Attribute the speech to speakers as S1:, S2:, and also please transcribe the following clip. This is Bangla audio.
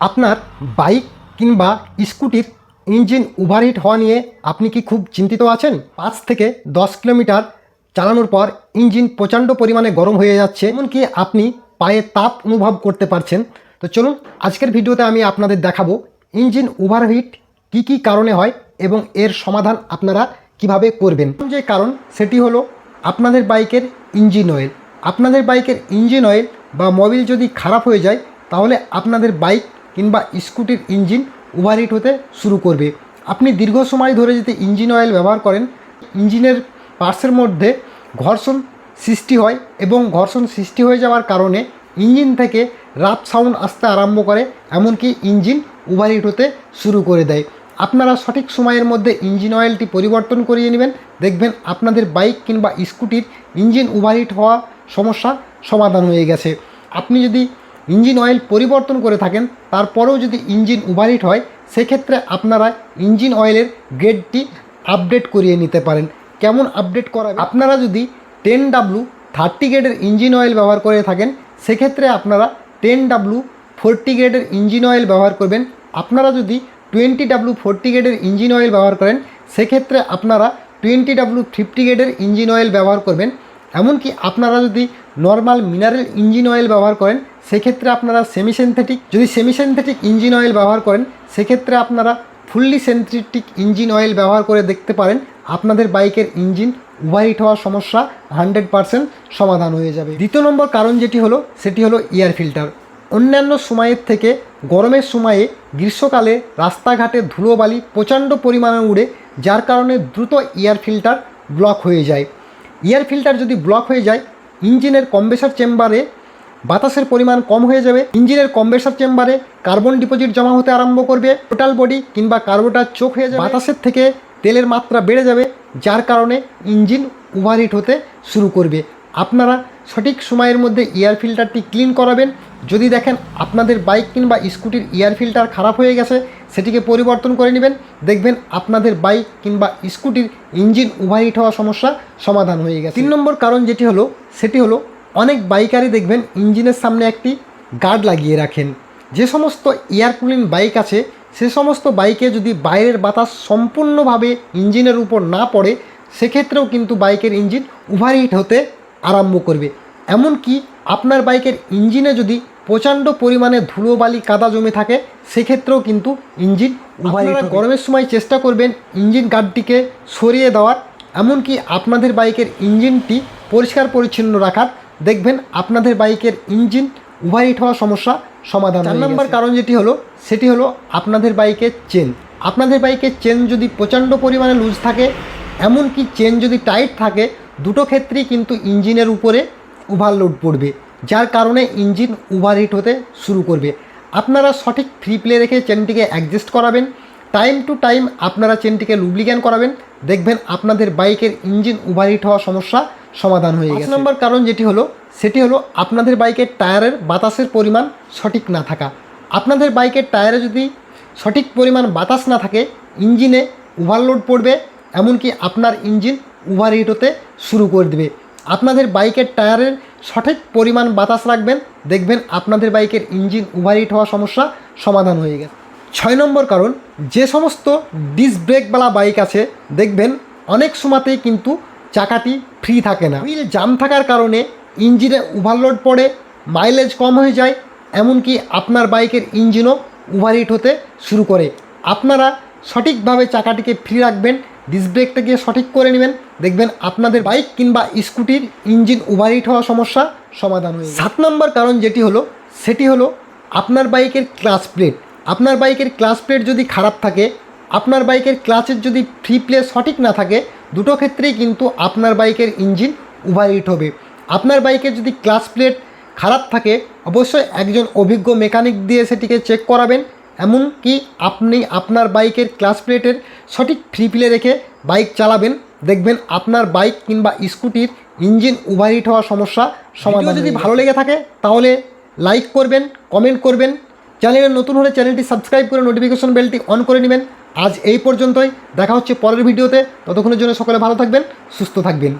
S1: আপনার বাইক কিংবা স্কুটির ইঞ্জিন ওভারহিট হওয়া নিয়ে আপনি কি খুব চিন্তিত আছেন? পাঁচ থেকে দশ কিলোমিটার চালানোর পর ইঞ্জিন প্রচণ্ড পরিমাণে গরম হয়ে যাচ্ছে, এমনকি আপনি পায়ে তাপ অনুভব করতে পারছেন। তো চলুন, আজকের ভিডিওতে আমি আপনাদের দেখাবো ইঞ্জিন ওভারহিট কী কী কারণে হয় এবং এর সমাধান আপনারা কীভাবে করবেন। যে কারণ, সেটি হলো আপনাদের বাইকের ইঞ্জিন অয়েল আপনাদের বাইকের ইঞ্জিন অয়েল বা মোবিল যদি খারাপ হয়ে যায়, তাহলে আপনাদের বাইক কিংবা স্কুটির ইঞ্জিন ওভারহিট হতে শুরু করবে। আপনি দীর্ঘ সময় ধরে যদি ইঞ্জিন অয়েল ব্যবহার করেন, ইঞ্জিনের পার্সের মধ্যে ঘর্ষণ সৃষ্টি হয় এবং ঘর্ষণ সৃষ্টি হয়ে যাওয়ার কারণে ইঞ্জিন থেকে রাপ সাউন্ড আসতে আরম্ভ করে, এমনকি ইঞ্জিন ওভারহিট হতে শুরু করে দেয়। আপনারা সঠিক সময়ের মধ্যে ইঞ্জিন অয়েলটি পরিবর্তন করিয়ে নেবেন। দেখবেন আপনাদের বাইক কিংবা স্কুটির ইঞ্জিন ওভারহিট হওয়া সমস্যা সমাধান হয়ে গেছে। আপনি যদি ইঞ্জিন অয়েল পরিবর্তন করে থাকেন, তারপরেও যদি ইঞ্জিন ওভারহিট হয়, সেক্ষেত্রে আপনারা ইঞ্জিন অয়েলের গ্রেডটি আপডেট করিয়ে নিতে পারেন। কেমন আপডেট করা আপনারা যদি টেন ডাব্লু থার্টি গ্রেডের ইঞ্জিন অয়েল ব্যবহার করে থাকেন, সেক্ষেত্রে আপনারা টেন ডাব্লু ফোরটি গ্রেডের ইঞ্জিন অয়েল ব্যবহার করবেন। আপনারা যদি টোয়েন্টি ডাব্লু ফোরটি গ্রেডের ইঞ্জিন অয়েল ব্যবহার করেন, সেক্ষেত্রে আপনারা টোয়েন্টি ডাব্লু ফিফটি গ্রেডের ইঞ্জিন অয়েল ব্যবহার করবেন। এমনকি আপনারা যদি নর্মাল মিনারেল ইঞ্জিন অয়েল ব্যবহার করেন সেক্ষেত্রে আপনারা সেমি সিনথেটিক যদি সেমি সিনথেটিক ইঞ্জিন অয়েল ব্যবহার করেন, সেক্ষেত্রে আপনারা ফুললি সিনথেটিক ইঞ্জিন অয়েল ব্যবহার করে দেখতে পারেন, আপনাদের বাইকের ইঞ্জিন ওভারহিট হওয়ার সমস্যা হান্ড্রেড পারসেন্ট সমাধান হয়ে যাবে। দ্বিতীয় নম্বর কারণ যেটি হলো, সেটি হলো এয়ার ফিল্টার অন্যান্য সময়ের থেকে গরমের সময়ে গ্রীষ্মকালে রাস্তাঘাটে ধুলোবালি প্রচণ্ড পরিমাণে উড়ে, যার কারণে দ্রুত এয়ার ফিল্টার ব্লক হয়ে যায়। এয়ার ফিল্টার যদি ব্লক হয়ে যায় ইঞ্জিনের কম্প্রেসার চেম্বারে বাতাসের পরিমাণ কম হয়ে যাবে, ইঞ্জিনের কম্প্রেসার চেম্বারে কার্বন ডিপোজিট জমা হতে আরম্ভ করবে, টোটাল বডি কিংবা কার্বোটার চোখ হয়ে যাবে। বাতাসের থেকে তেলের মাত্রা বেড়ে যাবে, যার কারণে ইঞ্জিন ওভারহিট হতে শুরু করবে। আপনারা সঠিক সময়ের মধ্যে এয়ার ফিল্টারটি ক্লিন করাবেন। যদি দেখেন আপনাদের বাইক কিংবা স্কুটির এয়ার ফিল্টার খারাপ হয়ে গেছে, সেটিকে পরিবর্তন করে নেবেন। দেখবেন আপনাদের বাইক কিংবা স্কুটির ইঞ্জিন ওভারহিট হওয়া সমস্যা সমাধান হয়ে গেছে। তিন নম্বর কারণ যেটি হলো, সেটি হলো অনেক বাইকারই দেখবেন ইঞ্জিনের সামনে একটি গার্ড লাগিয়ে রাখেন। যে সমস্ত এয়ার কুলিং বাইক আছে সে সমস্ত বাইকে যদি বাইরের বাতাস সম্পূর্ণভাবে ইঞ্জিনের উপর না পড়ে সেক্ষেত্রেও কিন্তু বাইকের ইঞ্জিন ওভারহিট হতে আরম্ভ করবে। এমনকি আপনার বাইকের ইঞ্জিনে যদি প্রচণ্ড পরিমাণে ধুলোবালি কাদা জমে থাকে সেক্ষেত্রেও কিন্তু ইঞ্জিন ওভারহিট গরমের সময় চেষ্টা করবেন ইঞ্জিন গার্ডটিকে সরিয়ে দেওয়ার। এমনকি আপনাদের বাইকের ইঞ্জিনটি পরিষ্কার পরিচ্ছন্ন রাখার দেখবেন আপনাদের বাইকের ইঞ্জিন ওভারহিট হওয়ার সমস্যা সমাধান চার নম্বর কারণ যেটি হলো সেটি হলো আপনাদের বাইকের চেন আপনাদের বাইকের চেন যদি প্রচণ্ড পরিমাণে লুজ থাকে এমনকি চেন যদি টাইট থাকে দুটো ক্ষেত্রেই কিন্তু ইঞ্জিনের উপরে ওভারলোড পড়বে যার কারণে ইঞ্জিন ওভারহিট হতে শুরু করবে। আপনারা সঠিক ফ্রি প্লে রেখে চেনটিকে অ্যাডজাস্ট করাবেন টাইম টু টাইম আপনারা চেনটিকে লুব্লিক্যান করাবেন। দেখবেন আপনাদের বাইকের ইঞ্জিন ওভারহিট হওয়ার সমস্যা সমাধান হয়ে গেছে। নম্বর কারণ যেটি হলো সেটি হলো আপনাদের বাইকের টায়ারের বাতাসের পরিমাণ সঠিক না থাকা। আপনাদের বাইকের টায়ারে যদি সঠিক পরিমাণ বাতাস না থাকে ইঞ্জিনে ওভারলোড পড়বে এমনকি আপনার ইঞ্জিন ওভারহিট হতে শুরু করে দেবে। আপনাদের বাইকের টায়ারের সঠিক পরিমাণ বাতাস রাখবেন দেখবেন আপনাদের বাইকের ইঞ্জিন ওভার ওভারহিট হওয়ার সমস্যা সমাধান হয়ে গেছে। ছয় নম্বর কারণ যে সমস্ত ডিস্ক ব্রেকওয়ালা বাইক আছে দেখবেন অনেক সময়তেই কিন্তু চাকাটি ফ্রি থাকে না। হুইল জাম থাকার কারণে ইঞ্জিনে ওভারলোড পড়ে মাইলেজ কম হয়ে যায়, এমনকি আপনার বাইকের ইঞ্জিনও ওভারহিট হতে শুরু করে। আপনারা সঠিকভাবে চাকাটিকে ফ্রি রাখবেন ডিস্ক ব্রেকটাকে সঠিক করে নেবেন। দেখবেন আপনাদের বাইক কিংবা স্কুটির ইঞ্জিন ওভারহিট হওয়ার সমস্যা সমাধান হয়ে সাত নম্বর কারণ যেটি হলো, সেটি হলো আপনার বাইকের ক্লাস প্লেট আপনার বাইকের ক্লাস প্লেট যদি খারাপ থাকে আপনার বাইকের ক্লাচের যদি ফ্রি প্লে সঠিক না থাকে দুটো ক্ষেত্রেই কিন্তু আপনার বাইকের ইঞ্জিন ওভারহিট হবে। আপনার বাইকের যদি ক্লাচ প্লেট খারাপ থাকে অবশ্যই একজন অভিজ্ঞ মেকানিক দিয়ে সেটিকে চেক করাবেন। এমনকি আপনি আপনার বাইকের ক্লাচ প্লেটের সঠিক ফ্রি প্লে রেখে বাইক চালাবেন। দেখবেন আপনার বাইক কিংবা স্কুটির ইঞ্জিন ওভারহিট হওয়ার সমস্যা সমাধান যদি ভালো লেগে থাকে তাহলে লাইক করবেন কমেন্ট করবেন। চ্যানেলে নতুন হলে চ্যানেলটি সাবস্ক্রাইব করে নোটিফিকেশন বেলটি অন করে নেবেন। আজ এই পর্যন্তই। দেখা হচ্ছে পরের ভিডিওতে। ততক্ষণের জন্য সকলে ভালো থাকবেন সুস্থ থাকবেন।